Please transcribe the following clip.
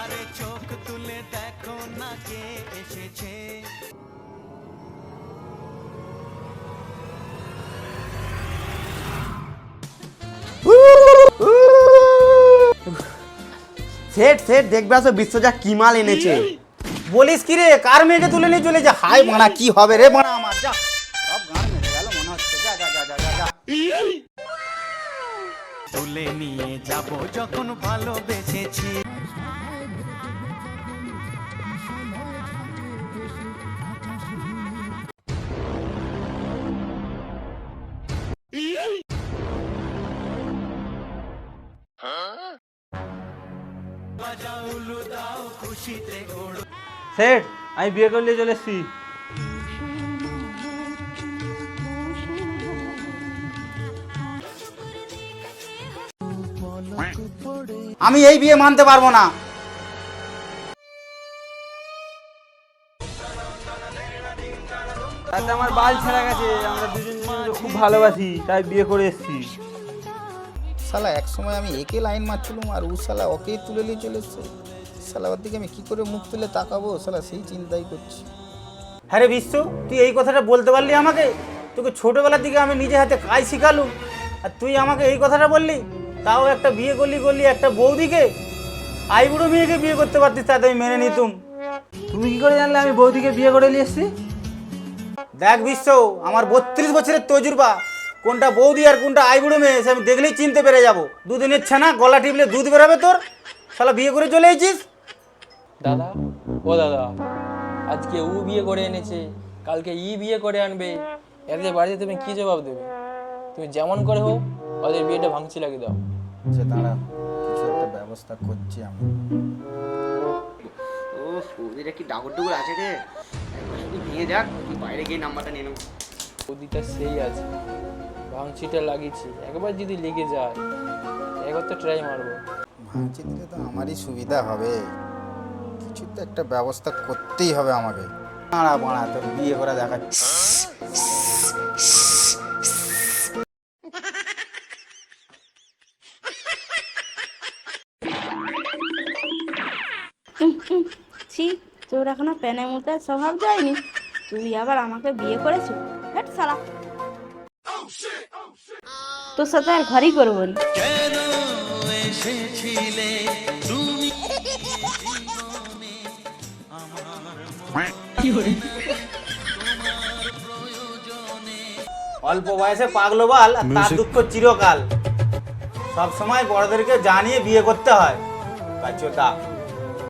আরে চোখ তুলে দেখো না কে এসেছে। সেট সেট দেখবে আসো বিশ্বজা কি মাল এনেছে। বলিস কি রে কার মেয়েকে তুলে নিয়ে চলে যা? হাই মানা কি হবে রে মানা আমার? যা সব গান মেরে গেল মনে হচ্ছে। যা যা যা যা যা যা। তুলে নিয়ে যাব যখন ভালোবেসেছি। দাও খুশিতে সেট আমি বিয়ে করলে চলে এসছি। আমি এই বিয়ে মানতে পারব না। আমার বাল ছেড়া গেছে আমরা দুজন খুব ভালোবাসি তাই বিয়ে করে এসছি। শালা এক সময় আমি একে লাইন মারছিলাম আর ও শালা ওকেই তুলে নিয়ে চলে এসছে। শালা ওর দিকে আমি কী করে মুখ তুলে তাকাবো? শালা সেই চিন্তাই করছি। হ্যাঁ রে বিশ্ব তুই এই কথাটা বলতে পারলি আমাকে? তোকে ছোটবেলার দিকে আমি নিজে হাতে কাজ শিখালুম। আর তুই আমাকে এই কথাটা বললি? তাও একটা বিয়ে করলি করলি একটা বৌদিকে? আইবুড়ো মেয়েকে বিয়ে করতে পারতিস তাতে আমি মেনে নিতুম। তুমি কি করে জানলে আমি বৌদিকে বিয়ে করে নিয়ে এসছি? দেখ বিশ্ব আমার বত্রিশ বছরের তজুরবা। কোনটা বৌদি আর কোনটা আইবুড়ো মেয়ে সে আমি দেখলেই চিনতে পেরে যাব। দুদিনের ছানা গলা টিপলে দুধ বেরোবে তোর? শালা বিয়ে করে চলে এসেছিস? দাদা ও দাদা আজকে ও বিয়ে করে এনেছে কালকে ই বিয়ে করে আনবে। এদের বাড়িতে তুমি কি জবাব দেবে? তুমি যেমন করে হোক ওদের বিয়েটা ভাঙচি লাগিয়ে দাও। যে দাঁড়া কিছু একটা ব্যবস্থা করছি আমি। ও বৌদিটা কি ডাগর ডুগর আছে রে? শুধু নিয়ে যাক বাইরে গিয়ে নাম্বারটা নিয়ে নেব। ওদিকটা সেই আছে। ভাঙচিটা লাগিয়েছি। একবার যদি লেগে যায় একবার তো ট্রাই মারবো। ভাঙচি দিলে তো আমারই সুবিধা হবে। কিছু তো একটা ব্যবস্থা করতেই হবে আমাকে। দাঁড়া বাড়া তোর বিয়ে করে দেখাচ্ছি ছি তোর এখনও প্যানে মুতে স্বভাব যায়নি? তুই আবার আমাকে বিয়ে করেছ হেট সালা তোর সাথে আর ঘরই করব না। কেন এসেছিলে তুমি অল্প বয়সে পাগলো বাল আর তার দুঃখ চিরকাল। সব সময় বড়দেরকে জানিয়ে বিয়ে করতে হয়। কাচ্চোদা।